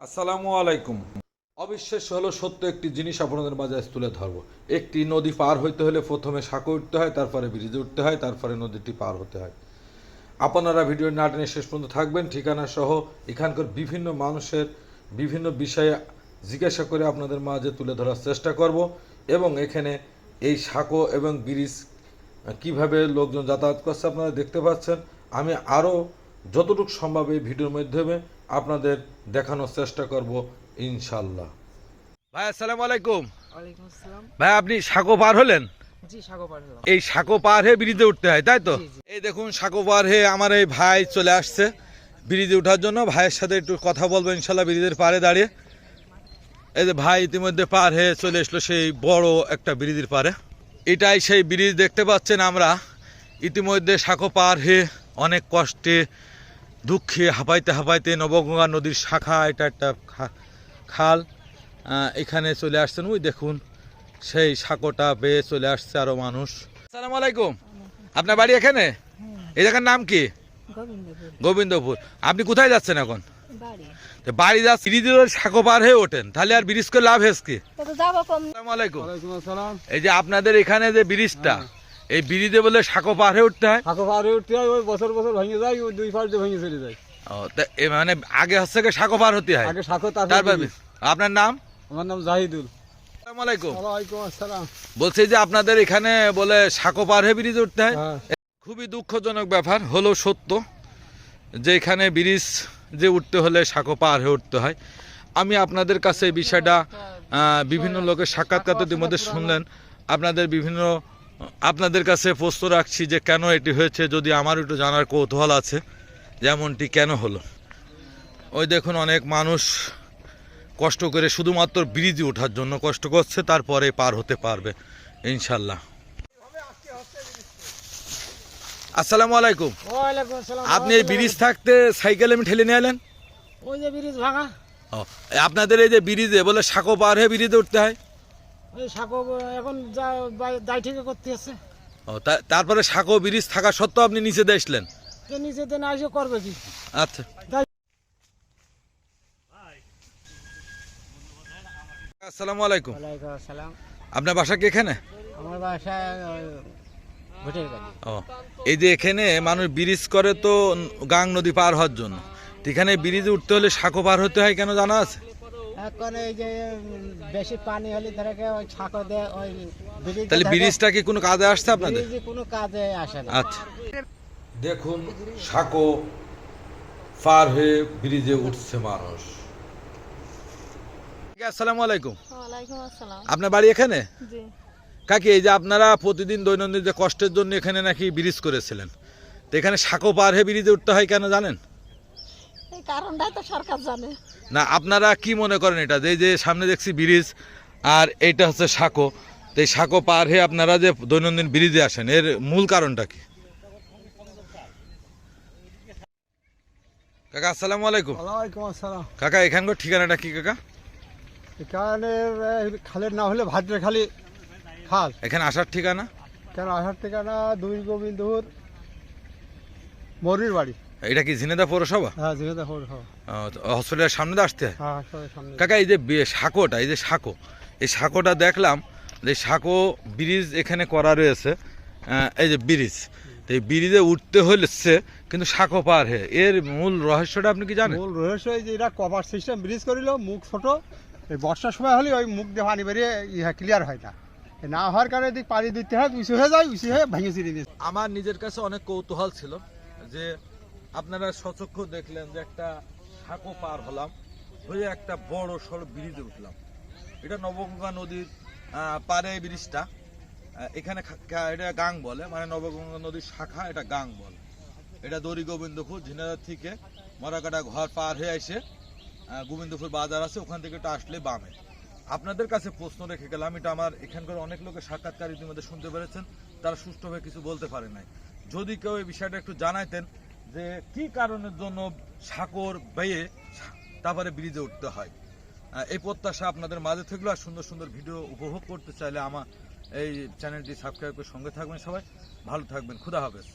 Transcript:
আসসালামু আলাইকুম। অবিশ্বাস্য হলো সত্য, একটি জিনিস আপনাদের মাঝে তুলে ধরবো। একটি নদী পার হইতে হলে প্রথমে সাঁকো উঠতে হয়, তারপরে ব্রিজে উঠতে হয়, তারপরে নদীটি পার হতে হয়। আপনারা ভিডিও না টেনে শেষ পর্যন্ত থাকবেন। ঠিকানা সহ এখানকার বিভিন্ন মানুষের বিভিন্ন বিষয়ে জিজ্ঞাসা করে আপনাদের মাঝে তুলে ধরার চেষ্টা করব এবং এখানে এই সাঁকো এবং ব্রিজ কীভাবে লোকজন যাতায়াত করছে আপনারা দেখতে পাচ্ছেন। আমি আরও যতটুকু সম্ভব এই ভিডিওর মাধ্যমে আপনাদের দেখানোর চেষ্টা করব ইনশাল্লাহ ভাই আসসালামু আলাইকুম। ভাই আপনি সাঁকো পার হলেন? সাগো এই সাঁকো পার হয়ে ব্রিজে উঠতে হয় তাই তো। এই দেখুন সাঁকো পার হয়ে আমার এই ভাই চলে আসছে ব্রিজে ওঠার জন্য। ভাইয়ের সাথে একটু কথা বলব ইনশাল্লাহ ব্রিজের পারে দাঁড়িয়ে। এই যে ভাই ইতিমধ্যে পার হয়ে চলে এসলো সেই বড় একটা ব্রিজের পারে এটাই সেই ব্রিজ দেখতে পাচ্ছেন আমরা। ইতিমধ্যে সাঁকো পার হয়ে অনেক কষ্টে দুঃখে হাঁপাইতে হাঁপাইতে নবগঙ্গা নদীর শাখা এটা একটা খাল এখানে চলে আসছেন। ওই দেখুন সেই সাঁকোটা বেয়ে চলে আসছে আরও মানুষ। আসসালামু আলাইকুম। আপনার বাড়ি এখানে? এই জায়গার নাম কি? গোবিন্দপুর। গোবিন্দপুর। আপনি কোথায় যাচ্ছেন এখন? বাড়ি। তো বাড়ি যাচ্ছেন ব্রিজের সাঁকো পার হয়ে ওঠেন। তাহলে আর ব্রিজ করে লাভ হেস কি? তো যাব কম। আসসালামু আলাইকুম। ওয়ালাইকুম আসসালাম। এই যে আপনাদের এখানে যে ব্রিজটা এই ব্রিজে বলে সাঁকো পাহাড়ে উঠতে হয়? হাঁকো পাহাড়ে উঠতে হয় ওই বছর বছর ভেঙে যায় ওই দুই দিয়ে ভেঙে চলে যায়। ও, তা এ মানে আগে হচ্ছে কি সাঁকো পার হতে হয়? আগে সাঁকো তারপর আপনার নাম? আমার নাম জাহিদুল। আসসালামু আলাইকুম। ওয়ালাইকুম আসসালাম। বলছি যে আপনাদের এখানে বলে সাঁকো পার হয়ে ব্রিজ উঠতে হয়? হ্যাঁ। খুবই দুঃখজনক ব্যাপার হলো সত্য যে এখানে ব্রিজ যে উঠতে হলে সাঁকো পার হয়ে উঠতে হয়। আমি আপনাদের কাছে এই বিষয়টা বিভিন্ন লোকের সাক্ষাৎকার ইতিমধ্যে শুনলেন। আপনাদের বিভিন্ন আপনাদের কাছে প্রশ্ন রাখছি যে কেন এটি হয়েছে যদি আমার একটু জানার কৌতূহল আছে যেমনটি কেন হলো। ওই দেখুন অনেক মানুষ কষ্ট করে শুধুমাত্র ব্রিজে ওঠার জন্য কষ্ট করছে তারপরে পার হতে পারবে ইনশাল্লাহ। আসসালামু আলাইকুম। আপনি এই ব্রিজ থাকতে সাইকেল আমি ঠেলে নিয়ে এলেন? ওই যে ব্রিজ ভাঙা। ও, আপনাদের এই যে ব্রিজে বলে সাঁকো পার হয়ে ব্রিজে উঠতে হয়? সাঁকো এখন যা দায় থেকে করতে আছে। তারপরে সাঁকো ব্রিজ থাকা সত্ত্বেও আপনি নিচে যে নিজেদের না এসে করবে কি? আচ্ছা। আসসালামু আলাইকুম। ওয়ালাইকুম আসসালাম। আপনার বাসা কি এখানে? আমার গাড়ি। ও এই যে এখানে মানুষ ব্রিজ করে তো গাং নদী পার হওয়ার জন্য। এখানে ব্রিজে উঠতে হলে সাঁকো পার হতে হয় কেন জানা আছে? এখন এই যে বেশি পানি হলে ধরে ওই ছাঁকো দেয় ওই ব্রিজ তাহলে ব্রিজটা কি কোনো কাজে আসছে আপনাদের? ব্রিজে কোনো কাজে আসে না। আচ্ছা। দেখুন সাঁকো পার হয়ে ব্রিজে উঠছে মানুষ। আসসালামু আলাইকুম। আপনার বাড়ি এখানে? কাকি এই যে আপনারা প্রতিদিন দৈনন্দিন যে কষ্টের জন্য এখানে নাকি ব্রিজ করেছিলেন তো এখানে সাঁকো পার হয়ে ব্রিজে উঠতে হয় কেন জানেন? কারণটাই তো সরকার জানে। না আপনারা কি মনে করেন এটা? যে যে সামনে দেখছি ব্রিজ আর এইটা হচ্ছে সাঁকো। তো এই সাঁকো পার হয়ে আপনারা যে দৈনন্দিন ব্রিজে আসেন এর মূল কারণটা কি? কাকা আসসালামু আলাইকুম। ওয়ালাইকুম আসসালাম। কাকা এখানকার ঠিকানাটা কি কাকা? এখানে খালের নাম হলে ভাদ্রে খালি খাল। এখানে আসার ঠিকানা? কেন আসার ঠিকানা দুই গোবিন্দপুর মরির বাড়ি এটা কি ঝিনেদা পৌরসভা? হ্যাঁ জিজ্ঞাসা খবর হসপিটালের সামনে আসতে? হয় সামনে কাকা এই যে সাঁকোটা এই যে সাঁকো এই সাঁকোটা দেখলাম যে সাঁকো ব্রিজ এখানে করা রয়েছে এই যে ব্রিজ। এই ব্রিজে উঠতে হচ্ছে কিন্তু সাঁকো পার হে এর মূল রহস্যটা আপনি কি জানেন? মূল রহস্য এই যে এরা কভার সিস্টেম ব্রিজ করিল মুখ ছোট। এই বর্ষার সময় হলে ওই মুখ দিয়ে পানি বেরিয়ে ইহা ক্লিয়ার হয় না। না হওয়ার কারণে এদিক পানি দিতে হয় উঁচু হয়ে যায় উঁচু হয়ে ভেঙে দিয়েছে। আমার নিজের কাছে অনেক কৌতূহল ছিল যে আপনারা সচক্ষ দেখলেন যে একটা সাঁকো পার হলাম, হয়ে একটা বড় সড়ো ব্রিজে উঠলাম। এটা নবগঙ্গা নদীর পারে ব্রিজটা। এখানে এটা গাং বলে মানে নবগঙ্গা নদীর শাখা, এটা গাং বলে। এটা দড়ি গোবিন্দপুর ঝিনাদার থেকে মরাকাটা ঘর পার হয়ে এসে গোবিন্দপুর বাজার আছে, ওখান থেকে এটা আসলে বামে। আপনাদের কাছে প্রশ্ন রেখে গেলাম, এটা আমার এখানকার অনেক লোকের সাক্ষাৎকার ইতিমধ্যে শুনতে পেরেছেন, তারা সুষ্ঠুভাবে কিছু বলতে পারে নাই। যদি কেউ এই বিষয়টা একটু জানাইতেন যে কি কারণের জন্য সাঁকর বেয়ে তারপরে ব্রিজে উঠতে হয়? এই প্রত্যাশা আপনাদের মাঝে থাকল আর সুন্দর সুন্দর ভিডিও উপভোগ করতে চাইলে আমার এই চ্যানেলটি সাবস্ক্রাইব করে সঙ্গে থাকবেন সবাই। ভালো থাকবেন। খুদা হাফেজ।